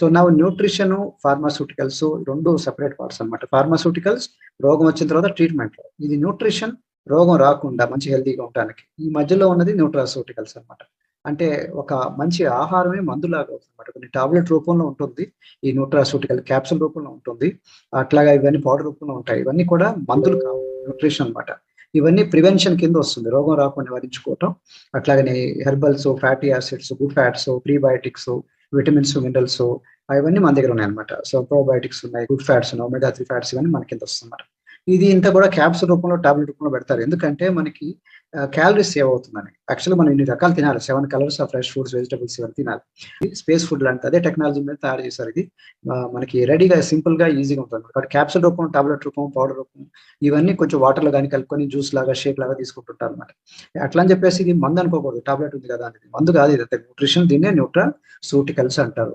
So నా nutrition pharmaceuticals రెండు separate parts అనమాట ఫార్మాస్యూటికల్స్ రోగం వచ్చిన తర్వాత ట్రీట్మెంట్ ఇది న్యూట్రిషన్ రోగం రాకుండా మంచి హెల్తీగా ఉండడానికి. ఈ మధ్యలో ఉన్నది న్యూట్రాసూటికల్స్ అనమాట అంటే ఒక మంచి ఆహారమే మందులాగా అవుతుంది అనమాట కొన్ని టాబ్లెట్ రూపంలో ఉంటుంది. ఈ న్యూట్రాసూటికల్ క్యాప్సూల్ రూపంలో ఉంటుంది. అట్లాగా ఇవన్నీ పౌడర్ రూపంలో ఉంటాయి. ఇవన్నీ కూడా మందులు కావు. న్యూట్రిషన్ అనమాట ఇవన్నీ ప్రివెన్షన్ కింద వస్తుంది. రోగం రాకుండా నివారించుకోవటం. అట్లాగనే herbals fatty acids good fats prebiotics vitamins minerals అవన్నీ మన దగ్గర ఉన్నాయి అనమాట సో ప్రోబయోటిక్స్ ఉన్నాయి గుడ్ ఫ్యాట్స్ ఉన్నాయి ఒమేగా త్రీ ఫ్యాట్స్ ఇవన్నీ మన కింద వస్తుంది ఇది ఇంత కూడా క్యాప్స్ రూపంలో టాబ్లెట్ రూపంలో పెడతారు. ఎందుకంటే మనకి క్యాలరీస్ సేవ్ అవుతుందని. యాక్చువల్ మనం ఇన్ని రకాలు తినాలి. Seven colours of fresh foods vegetables ఇవన్నీ తినాలి. స్పేస్ ఫుడ్ లాంటి అదే టెక్నాలజీ మీద తయారు చేశారు ఇది. మనకి రెడీగా సింపుల్గా ఈజీగా ఉంటుంది కాబట్టి క్యాప్సూల్ రూపం టాబ్లెట్ రూపం పౌడర్ రూపం ఇవన్నీ కొంచెం వాటర్లో కానీ కలుపుకొని జ్యూస్ లాగా షేక్ లాగా తీసుకుంటుంటారు అనమాట. అట్లా అని చెప్పేసి ఇది మందు అనుకోకూడదు. టాబ్లెట్ ఉంది కదా అనేది. మందు కాదు ఇది. న్యూట్రిషన్ దీన్నే న్యూట్రా సూటికల్స్ అంటారు.